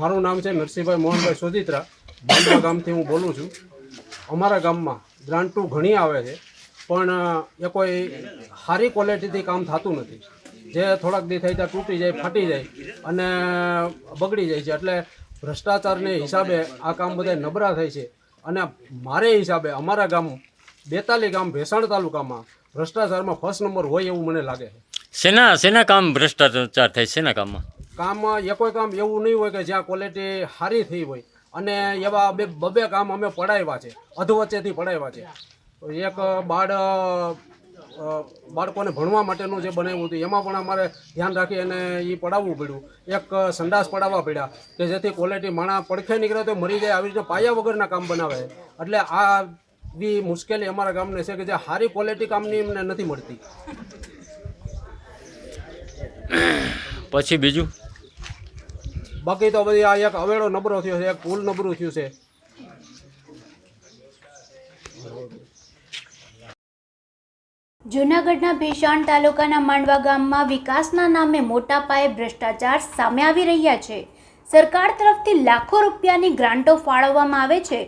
મારું નામ છે નરસિંહભાઈ મોહનભાઈ સોદિત્રા બાંધવા ગામથી હું બોલું છું. અમારા ગામમાં ગ્રાન્ટુ ઘણી આવે છે, પણ એ કોઈ સારી ક્વોલિટીથી કામ થતું નથી. જે થોડાક દી થઈ ત્યાં તૂટી જાય, ફાટી જાય અને બગડી જાય છે. એટલે ભ્રષ્ટાચારને હિસાબે આ કામ બધા નબળા થાય છે. અને મારે હિસાબે અમારા ગામ, બેતાલી ગામ ભેસાણ તાલુકામાં ભ્રષ્ટાચારમાં ફર્સ્ટ નંબર હોય એવું મને લાગે છે. શેના શેના કામ ભ્રષ્ટાચાર થાય શેના કામમાં? કામ એ કોઈ કામ એવું નહીં હોય કે જ્યાં ક્વોલિટી સારી થઈ હોય. અને એવા બે બબે કામ અમે પડાવ્યા છે, અધવચ્ચેથી પડાવ્યા છે. એક બાળ બાળકોને ભણવા માટેનું જે બનાવ્યું હતું, એમાં પણ અમારે ધ્યાન રાખી અને એ પડાવવું પડ્યું. એક સંડાસ પડાવવા પડ્યા કે જેથી ક્વોલિટી માણા પડખે નીકળે તો મરી જાય, આવી રીતે પાયા વગરના કામ બનાવે. એટલે આ બી મુશ્કેલી અમારા ગામને છે કે જે સારી ક્વોલિટી કામની એમને નથી મળતી. પછી બીજું? બાકી તો બધી આ એક અવેડો નબળો થયો છે, એક પુલ નબળું થયું છે. જૂનાગઢના ભેસાણ તાલુકાના માંડવા ગામમાં વિકાસના નામે મોટા પાયે ભ્રષ્ટાચાર સામે આવી રહ્યા છે. સરકાર તરફથી લાખો રૂપિયાની ગ્રાન્ટો ફાળવવામાં આવે છે,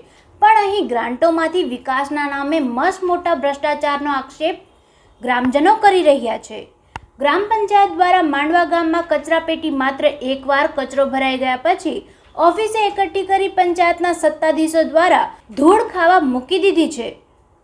પણ અહીં ગ્રાન્ટોમાંથી વિકાસના નામે મસ્ત મોટા ભ્રષ્ટાચારનો આક્ષેપ ગ્રામજનો કરી રહ્યા છે. ગ્રામ પંચાયત દ્વારા માંડવા ગામમાં કચરાપેટી માત્ર એકવાર કચરો ભરાઈ ગયા પછી ઓફિસે એકઠી કરી પંચાયતના સત્તાધીશો દ્વારા ધૂળ ખાવા મૂકી દીધી છે.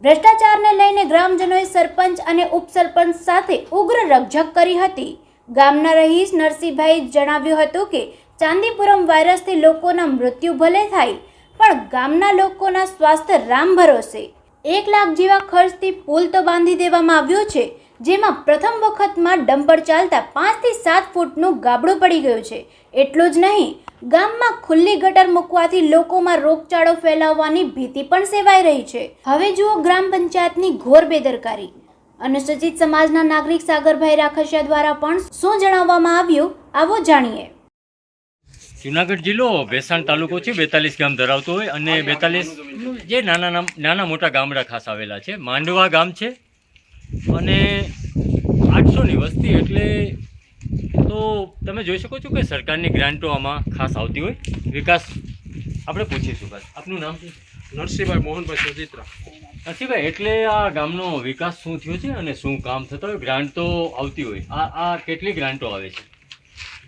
ભ્રષ્ટાચારને લઈને ગ્રામજનોએ સરપંચ અને ઉપસરપંચ સાથે ઉગ્ર રકઝક કરી હતી. ગામના રહીશ નરસિંહભાઈ જણાવ્યું હતું કે, ચાંદીપુરમ વાયરસથી લોકોના મૃત્યુ ભલે થાય, પણ ગામના લોકોના સ્વાસ્થ્ય રામ ભરોસે. એક લાખ જેવા ખર્ચથી પુલ તો બાંધી દેવામાં આવ્યો છે જેમાં પ્રથમ વખતમાં ડમ્પર ચાલતા પાંચથી સાત ફૂટનું ગાબડું પડી ગયું છે. એટલું જ નહીં, ગામમાં ખુલ્લી ગટર મૂકવાથી લોકોમાં રોગચાળો ફેલાવવાની ભીતિ પણ સેવાઈ રહી છે. હવે જુઓ ગ્રામ પંચાયતની ઘોર બેદરકારી. અનુસૂચિત સમાજના નાગરિક સાગરભાઈ રાખસિયા દ્વારા પણ શું જણાવવામાં આવ્યું, આવો જાણીએ. જુનાગઢ જિલ્લો ભેસાણ તાલુકો છે, બેતાલીસ ગામ ધરાવતો હોય અને બેતાલીસ જે નાના નાના મોટા ગામડા ખાસ આવેલા છે. માંડવા ગામ છે અને આઠસોની વસ્તી એટલે તો તમે જોઈ શકો છો કે સરકારની ગ્રાન્ટો આમાં ખાસ આવતી હોય. વિકાસ આપણે પૂછીશું બસ. આપનું નામ? શું નરસિંહભાઈ મોહનભાઈ સોજિત્રા. નરસિંહભાઈ એટલે આ ગામનો વિકાસ શું થયો છે અને શું કામ થતો હોય? ગ્રાન્ટ તો આવતી હોય. આ આ કેટલી ગ્રાન્ટો આવે છે?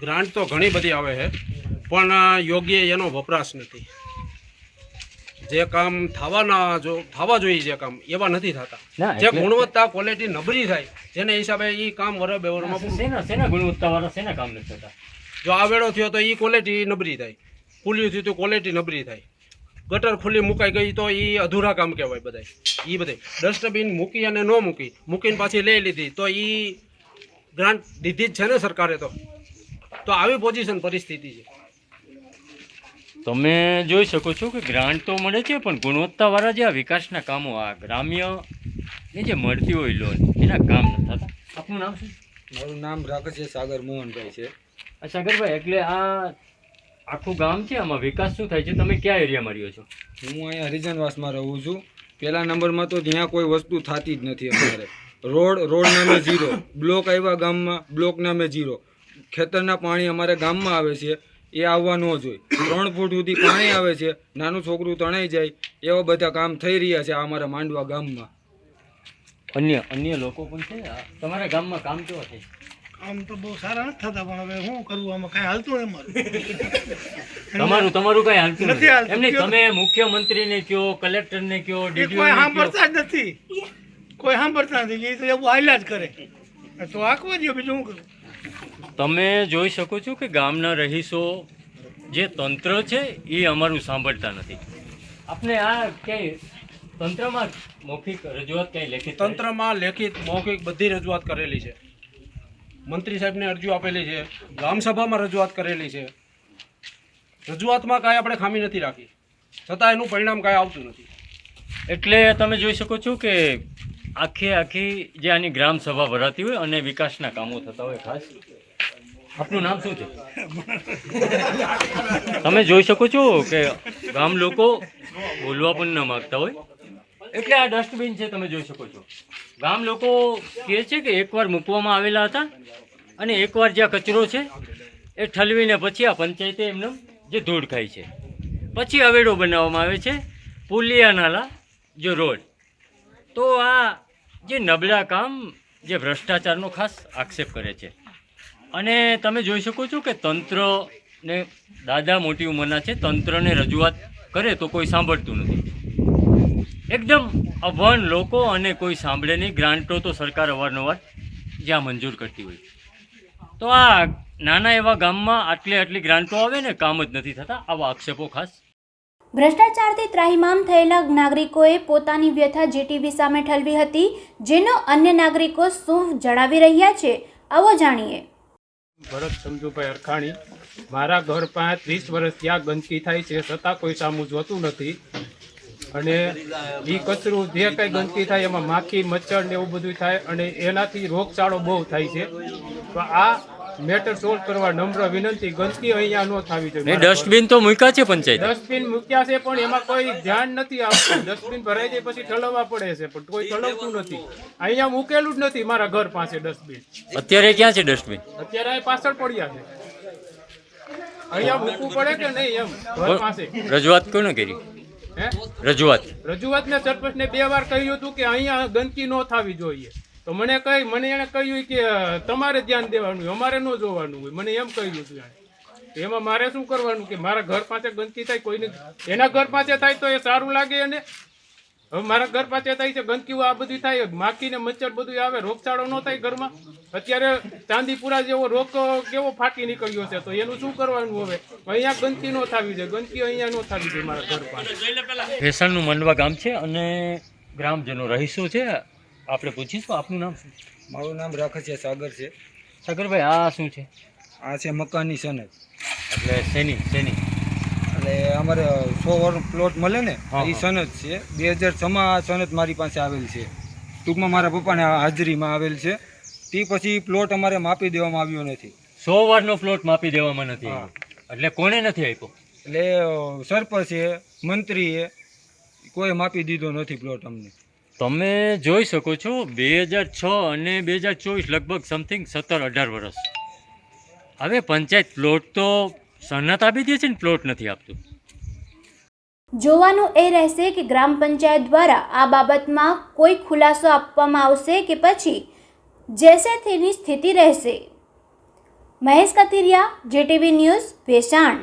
ગ્રાન્ટ તો ઘણી બધી આવે છે પણ યોગ્ય એનો વપરાશ નથી. જે કામ થવાના જો થવા જોઈએ જે કામ એવા નથી થતા. જે ગુણવત્તા ક્વોલિટી નબળી થાય જેને હિસાબે એ કામ વર બેવરમાં ગુણવત્તા વાળા શેના કામ નથી થતા? જો આવેડો થયો તો એ ક્વોલિટી નબળી થાય. ખુલ્યું થયું તો ક્વોલિટી નબળી થાય. ગટર ખુલ્લી મુકાઈ ગઈ તો એ અધૂરા કામ કહેવાય બધાય. એ બધા ડસ્ટબિન મૂકી અને ન મૂકી મૂકીને પાછી લઈ લીધી તો એ ગ્રાન્ટ દીધી જ છે ને સરકારે તો. તો આવી પોઝિશન પરિસ્થિતિ છે. તમે જોઈ શકો છો કે ગ્રાન્ટ તો મળે છે પણ ગુણવત્તાવાળા જે આ વિકાસના કામો આ ગ્રામ્ય એ જે મળતી હોય લોન એના કામ નથી થતા. આપનું નામ શું? મારું નામ રાકેશ સાગર મોહનભાઈ છે. આ સાગરભાઈ એટલે આ આખું ગામ છે? આમાં વિકાસ શું થાય છે? તમે કયા એરિયામાં રહ્યો છો? હું અહીંયા હરિજનવાસમાં રહું છું. પહેલા નંબરમાં તો ત્યાં કોઈ વસ્તુ થતી જ નથી અમારે. રોડ રોડ નામે જીરો બ્લોક આવ્યા ગામમાં બ્લોક નામે જીરો ખેતરના પાણી અમારે ગામમાં આવે છે. એ આવવા ન જોઈએ. ત્રણ ફૂટ સુધી પાણી આવે છે નાનું છોકરું તણાઈ જાય એવા બધા કામ થઈ રહ્યા છે અમારા માંડવા ગામમાં. અન્ય અન્ય લોકો પણ છે? તમારા ગામમાં કામ કેવા છે આમ તો બહુ સારા નથી થતા પણ હવે શું કરવું આમાં કઈ હાલતું નહીં અમારું. તમારું તમારું કઈ હાલતું નથી એમને તમે મુખ્યમંત્રીને કયો કલેક્ટરને કયો ડીડીઓ કોઈ સાંભળતા જ નથી. કોઈ સાંભળતા નથી એ તો એવું હાલ્યા જ કરે. તો આખવા દો બીજું શું કરું? તમે જોઈ શકો છો કે ગામના રહીશો જે તંત્ર છે એ અમારું સાંભળતા નથી. આપણે આ ક્યાંય તંત્રમાં મૌખિક રજૂઆત ક્યાંય લેખિત તંત્રમાં લેખિત મૌખિક બધી રજૂઆત કરેલી છે. મંત્રી સાહેબને અરજીઓ આપેલી છે ગ્રામસભામાં રજૂઆત કરેલી છે. રજૂઆતમાં કાંઈ આપણે ખામી નથી રાખી. છતાં એનું પરિણામ કાંઈ આવતું નથી. એટલે તમે જોઈ શકો છો કે આખી આખી જે આની ગ્રામસભા ભરાતી હોય અને વિકાસના કામો થતા હોય ખાસ. આપનું નામ શું છે? તમે જોઈ શકો છો કે ગામ લોકો બોલવા પણ ન માગતા હોય. એટલે આ ડસ્ટબિન છે, તમે જોઈ શકો છો. ગામ લોકો કહે છે કે એકવાર મૂકવામાં આવેલા હતા અને એકવાર જ્યાં કચરો છે એ ઠલવીને પછી આ પંચાયતે એમને જે ધૂળ ખાય છે. પછી અવેડો બનાવવામાં આવે છે પુલિયા નાલા જો રોડ. તો આ જે નબળા કામ, જે ભ્રષ્ટાચારનો ખાસ આક્ષેપ કરે છે. અને તમે જોઈ શકો છો કે તંત્રને દાદા મોટી ઉંમરના છે, તંત્રને રજૂઆત કરે તો કોઈ સાંભળતું નથી. એકદમ અભણ લોકો અને કોઈ સાંભળે નહીં. ગ્રાન્ટો તો સરકાર અવારનવાર જ્યાં મંજૂર કરતી હોય. તો આ નાના એવા ગામમાં આટલી આટલી ગ્રાન્ટો આવે ને, કામ જ નથી થતા. આવા આક્ષેપો ખાસ. ભ્રષ્ટાચારથી ત્રાહિમામ થયેલા નાગરિકોએ પોતાની વ્યથા જીટીવી સામે ઠલવી હતી, જેનો અન્ય નાગરિકો શું જણાવી રહ્યા છે. આવો જાણીએ. ભરત સમજુભાઈ અરખાણી. મારા ઘર પાસે ત્રીસ વર્ષ ત્યાં ગંદકી થાય છે, છતાં કોઈ સામું જોતું નથી. અને એ કચરું જે કંઈ ગંદકી થાય, એમાં માખી, મચ્છર ને એવું બધું થાય, અને એનાથી રોગચાળો બહુ થાય છે. તો આ મેટર સોલ્વ કરવા નમ્ર વિનંતી ગંદકી અહીંયા ન થવી જોઈએ. ડસ્ટબિન તો મૂક્યા છે પંચાયત. ડસ્ટબિન મૂક્યા છે પણ એમાં કોઈ ધ્યાન નથી આવતું ડસ્ટબિન ભરાઈ જાય પછી ઠલવવા પડે છે પણ કોઈ ઠલવતું નથી. અહીંયા મૂકેલું જ નથી મારા ઘર પાસે ડસ્ટબિન. અત્યારે ક્યાં છે ડસ્ટબિન? અત્યારે પાછળ પડ્યા છે. અહીંયા મૂકવું પડે કે નહીં એમ? ઘર પાસે. રજૂઆત કોને કરી? હે? રજૂઆત. રજૂઆત મેં સરપંચ ને બે વાર કહ્યું હતું કે અહીંયા ગંદકી ન થવી જોઈએ. તો મને કઈ, મને એને કહ્યું કે તમારે ધ્યાન દેવાનું, અમારે ન જોવાનું હોય. મને એમ કહ્યું હતું એણે. એમાં મારે શું કરવાનું કે મારા ઘર પાસે ગંદકી થાય, કોઈને એના ઘર પાસે થાય તો એ સારું લાગે એને. હવે મારા ઘર પાસે થાય છે ગંદકી આ બધી થાય માખી ને મચ્છર બધું આવે, રોગચાળો ન થાય ઘરમાં. અત્યારે ચાંદીપુરા જેવો રોગ કેવો ફાટી નીકળ્યો છે, તો એનું શું કરવાનું હવે? અહીંયા ગંદકી ન થવી છે ગંદકી અહીંયા ન થવી છે મારા ઘર પાસે. ભેસણનું મંડવા ગામ છે અને ગ્રામજનો રહીશો છે. આપણે પૂછીશું આપનું નામ શું? મારું નામ રાખસિયા સાગર છે. સાગરભાઈ આ શું છે? આ છે મકાનની સનદ. એટલે શેની શેની? એટલે અમારે સો વાર પ્લોટ મળે ને એ સનદ છે. બે હજાર છમાં આ સનદ મારી પાસે આવેલ છે. ટૂંકમાં મારા પપ્પાને હાજરીમાં આવેલ છે. તે પછી પ્લોટ અમારે માપી દેવામાં આવ્યો નથી. સો વારનો પ્લોટ માપી દેવામાં નથી એટલે કોણે નથી આપ્યો? એટલે સરપંચે મંત્રીએ કોઈ માપી દીધો નથી પ્લોટ અમને. તમે જોઈ શકો છો બે હજાર છ અને બે હજાર ચોવીસ લગભગ સમથિંગ સત્તર અઢાર વર્ષ હવે પંચાયત પ્લોટ તો સનત આપી દે છે ને પ્લોટ નથી આપતું. જોવાનું એ રહેશે કે ગ્રામ પંચાયત દ્વારા આ બાબતમાં કોઈ ખુલાસો આપવામાં આવશે કે પછી જેસે તેની સ્થિતિ રહેશે. Mahesh Kathiriya JTV news, Bhesan.